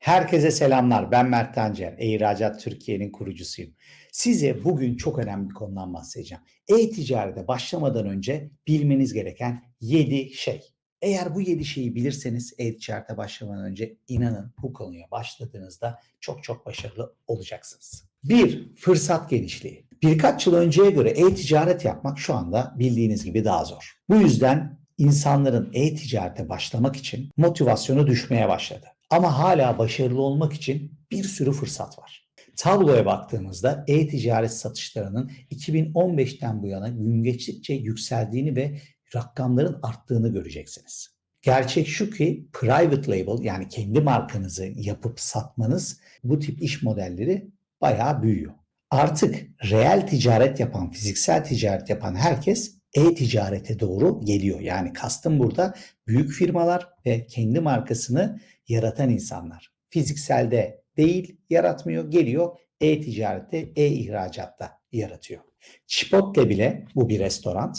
Herkese selamlar. Ben Mert Tancer. E-İhracat Türkiye'nin kurucusuyum. Size bugün çok önemli bir konudan bahsedeceğim. E-ticarete başlamadan önce bilmeniz gereken 7 şey. Eğer bu 7 şeyi bilirseniz e-ticarete başlamadan önce inanın bu konuya başladığınızda çok çok başarılı olacaksınız. 1. Fırsat genişliği. Birkaç yıl önceye göre e-ticaret yapmak şu anda bildiğiniz gibi daha zor. Bu yüzden insanların e-ticarete başlamak için motivasyonu düşmeye başladı. Ama hala başarılı olmak için bir sürü fırsat var. Tabloya baktığımızda e-ticaret satışlarının 2015'ten bu yana gün geçtikçe yükseldiğini ve rakamların arttığını göreceksiniz. Gerçek şu ki private label yani kendi markanızı yapıp satmanız bu tip iş modelleri bayağı büyüyor. Artık reel ticaret yapan, fiziksel ticaret yapan herkes e-ticarete doğru geliyor. Yani kastım burada büyük firmalar ve kendi markasını yaratan insanlar. Fizikselde değil yaratmıyor, geliyor e-ticarette, e-ihracatta yaratıyor. Chipotle bile bu bir restoran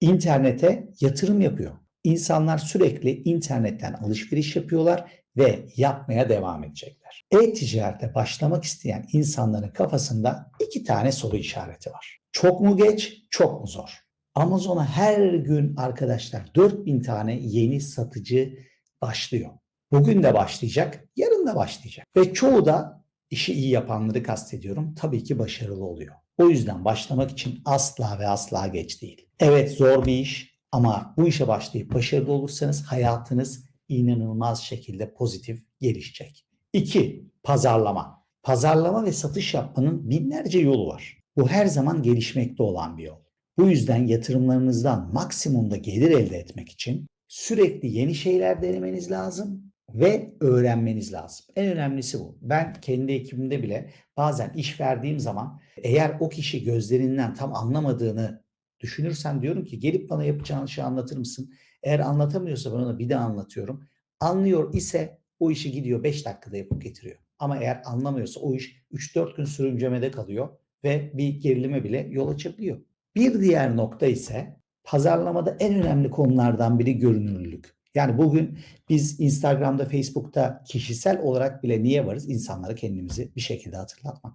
internete yatırım yapıyor. İnsanlar sürekli internetten alışveriş yapıyorlar ve yapmaya devam edecekler. E-ticarete başlamak isteyen insanların kafasında iki tane soru işareti var. Çok mu geç, çok mu zor? Amazon'a her gün arkadaşlar 4000 tane yeni satıcı başlıyor. Bugün de başlayacak, yarın da başlayacak. Ve çoğu da işi iyi yapanları kastediyorum. Tabii ki başarılı oluyor. O yüzden başlamak için asla ve asla geç değil. Evet zor bir iş ama bu işe başlayıp başarılı olursanız hayatınız inanılmaz şekilde pozitif gelişecek. 2. Pazarlama. Pazarlama ve satış yapmanın binlerce yolu var. Bu her zaman gelişmekte olan bir yol. Bu yüzden yatırımlarınızdan maksimumda gelir elde etmek için sürekli yeni şeyler denemeniz lazım ve öğrenmeniz lazım. En önemlisi bu. Ben kendi ekibimde bile bazen iş verdiğim zaman eğer o kişi gözlerinden tam anlamadığını düşünürsem diyorum ki gelip bana yapacağın şeyi anlatır mısın? Eğer anlatamıyorsa ben ona bir daha anlatıyorum. Anlıyor ise o işi gidiyor 5 dakikada yapıp getiriyor. Ama eğer anlamıyorsa o iş 3-4 gün sürüncemede kalıyor ve bir gerilime bile yol açabiliyor. Bir diğer nokta ise pazarlamada en önemli konulardan biri görünürlük. Yani bugün biz Instagram'da, Facebook'ta kişisel olarak bile niye varız? İnsanlara kendimizi bir şekilde hatırlatmak.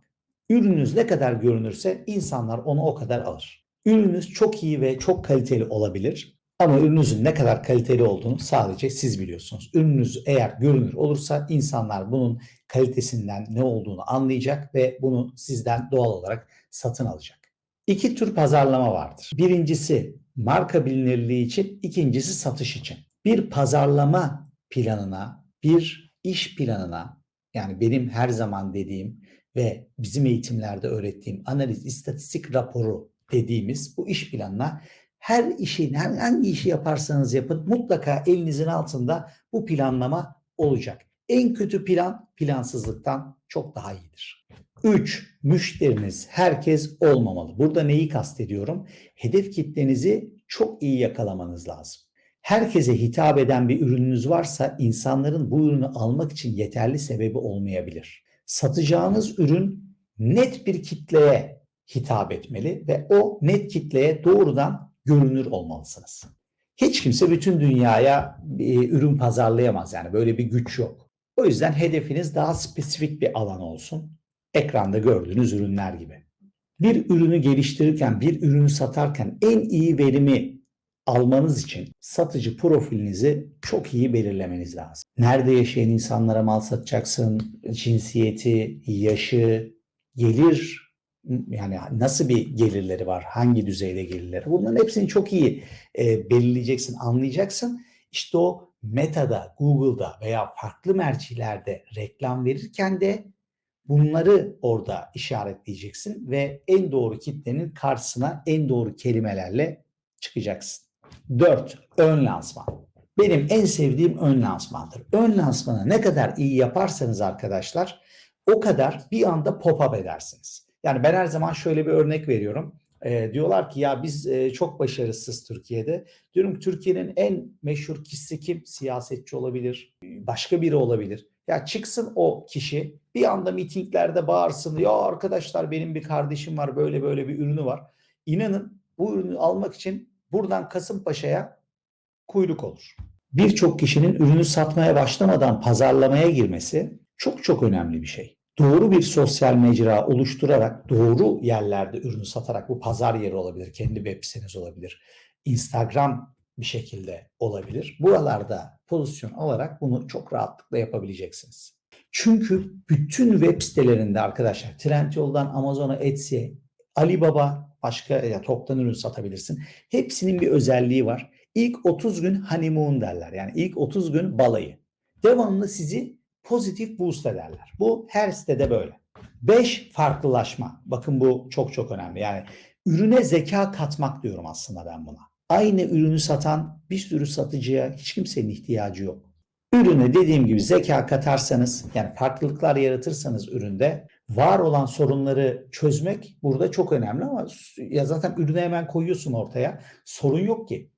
Ürününüz ne kadar görünürse insanlar onu o kadar alır. Ürününüz çok iyi ve çok kaliteli olabilir ama ürününüzün ne kadar kaliteli olduğunu sadece siz biliyorsunuz. Ürününüz eğer görünür olursa insanlar bunun kalitesinden ne olduğunu anlayacak ve bunu sizden doğal olarak satın alacak. İki tür pazarlama vardır. Birincisi marka bilinirliği için, ikincisi satış için. Bir pazarlama planına, bir iş planına yani benim her zaman dediğim ve bizim eğitimlerde öğrettiğim analiz, istatistik raporu dediğimiz bu iş planına her işin, hangi işi yaparsanız yapın mutlaka elinizin altında bu planlama olacak. En kötü plan plansızlıktan çok daha iyidir. 3. Müşteriniz herkes olmamalı. Burada neyi kastediyorum? Hedef kitlenizi çok iyi yakalamanız lazım. Herkese hitap eden bir ürününüz varsa insanların bu ürünü almak için yeterli sebebi olmayabilir. Satacağınız ürün net bir kitleye hitap etmeli ve o net kitleye doğrudan görünür olmalısınız. Hiç kimse bütün dünyaya bir ürün pazarlayamaz yani böyle bir güç yok. O yüzden hedefiniz daha spesifik bir alan olsun. Ekranda gördüğünüz ürünler gibi. Bir ürünü geliştirirken, bir ürünü satarken en iyi verimi almanız için satıcı profilinizi çok iyi belirlemeniz lazım. Nerede yaşayan insanlara mal satacaksın, cinsiyeti, yaşı, gelir yani nasıl bir gelirleri var, hangi düzeyde gelirleri bunların hepsini çok iyi e, belirleyeceksin, anlayacaksın. İşte o Meta'da, Google'da veya farklı mercilerde reklam verirken de bunları orada işaretleyeceksin ve en doğru kitlenin karşısına en doğru kelimelerle çıkacaksın. 4. Ön lansman. Benim en sevdiğim ön lansmandır. Ön lansmanı ne kadar iyi yaparsanız arkadaşlar o kadar bir anda pop-up edersiniz. Yani ben her zaman şöyle bir örnek veriyorum. E, diyorlar ki ya biz e, çok başarısız Türkiye'de. Diyorum ki Türkiye'nin en meşhur kişisi kim? Siyasetçi olabilir, başka biri olabilir. Ya çıksın o kişi bir anda mitinglerde bağırsın. Ya arkadaşlar benim bir kardeşim var böyle böyle bir ürünü var. İnanın bu ürünü almak için buradan Kasımpaşa'ya kuyruk olur. Birçok kişinin ürünü satmaya başlamadan pazarlamaya girmesi çok çok önemli bir şey. Doğru bir sosyal mecra oluşturarak doğru yerlerde ürünü satarak bu pazar yeri olabilir, kendi web siteniz olabilir, Instagram bir şekilde olabilir. Buralarda pozisyon alarak bunu çok rahatlıkla yapabileceksiniz. Çünkü bütün web sitelerinde arkadaşlar Trendyol'dan Amazon'a, Etsy'ye, Alibaba başka ya toptan ürün satabilirsin. Hepsinin bir özelliği var. İlk 30 gün honeymoon derler. Yani ilk 30 gün balayı. Devamlı sizi pozitif boost ederler. Bu her sitede böyle. 5 farklılaşma. Bakın bu çok çok önemli. Yani ürüne zeka katmak diyorum aslında ben buna. Aynı ürünü satan bir sürü satıcıya hiç kimsenin ihtiyacı yok. Ürüne dediğim gibi zeka katarsanız yani farklılıklar yaratırsanız üründe var olan sorunları çözmek burada çok önemli ama ya zaten ürünü hemen koyuyorsun ortaya. Sorun yok ki.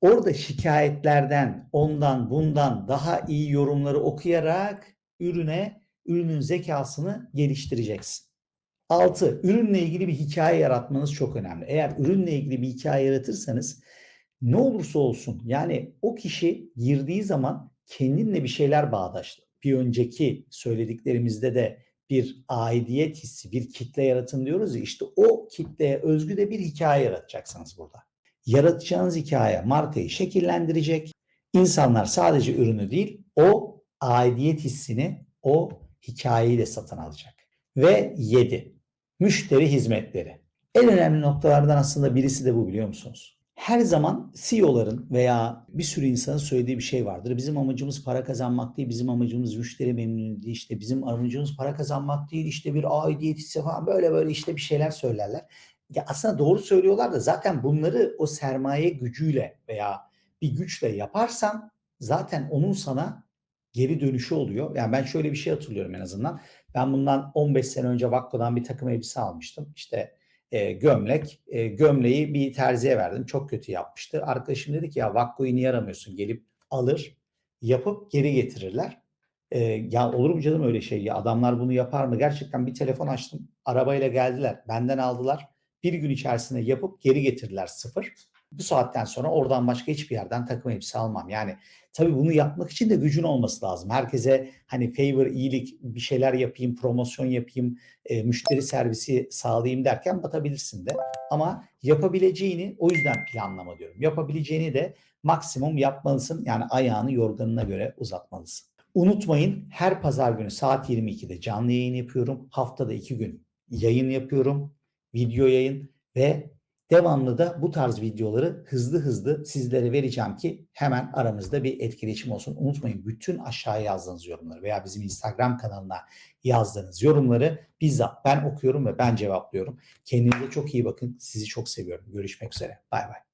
Orada şikayetlerden, ondan, bundan daha iyi yorumları okuyarak ürüne, ürünün zekasını geliştireceksin. 6. Ürünle ilgili bir hikaye yaratmanız çok önemli. Eğer ürünle ilgili bir hikaye yaratırsanız ne olursa olsun yani o kişi girdiği zaman kendinle bir şeyler bağdaştı. Bir önceki söylediklerimizde de bir aidiyet hissi, bir kitle yaratın diyoruz ya işte o kitleye özgü de bir hikaye yaratacaksınız burada. Yaratacağınız hikaye markayı şekillendirecek. İnsanlar sadece ürünü değil o aidiyet hissini, o hikayeyi de satın alacak. Ve 7. Müşteri hizmetleri. En önemli noktalardan aslında birisi de bu biliyor musunuz? Her zaman CEO'ların veya bir sürü insanın söylediği bir şey vardır. Bizim amacımız para kazanmak değil, bizim amacımız müşteri memnuniyeti, işte bizim amacımız para kazanmak değil, işte bir aidiyet hissi falan böyle böyle işte bir şeyler söylerler. Ya aslında doğru söylüyorlar da zaten bunları o sermaye gücüyle veya bir güçle yaparsan zaten onun sana geri dönüşü oluyor. Yani ben şöyle bir şey hatırlıyorum en azından. Ben bundan 15 sene önce Vakko'dan bir takım elbise almıştım. İşte e, gömlek. E, gömleği bir terziye verdim. Çok kötü yapmıştı. Arkadaşım dedi ki ya Vakko'yu niye aramıyorsun? Gelip alır, yapıp geri getirirler. E, ya olur mu canım öyle şey? Ya adamlar bunu yapar mı? Gerçekten bir telefon açtım. Arabayla geldiler. Benden aldılar. Bir gün içerisinde yapıp geri getirdiler sıfır. Bu saatten sonra oradan başka hiçbir yerden takım elbise almam. Yani tabii bunu yapmak için de gücün olması lazım. Herkese hani favor, iyilik bir şeyler yapayım, promosyon yapayım, e, müşteri servisi sağlayayım derken batabilirsin de. Ama yapabileceğini o yüzden planlama diyorum. Yapabileceğini de maksimum yapmalısın. Yani ayağını yorganına göre uzatmalısın. Unutmayın her pazar günü saat 22'de canlı yayın yapıyorum. Haftada iki gün yayın yapıyorum. Video yayın ve devamlı da bu tarz videoları hızlı hızlı sizlere vereceğim ki hemen aramızda bir etkileşim olsun. Unutmayın bütün aşağıya yazdığınız yorumları veya bizim Instagram kanalına yazdığınız yorumları bizzat ben okuyorum ve ben cevaplıyorum. Kendinize çok iyi bakın. Sizi çok seviyorum. Görüşmek üzere. Bay bay.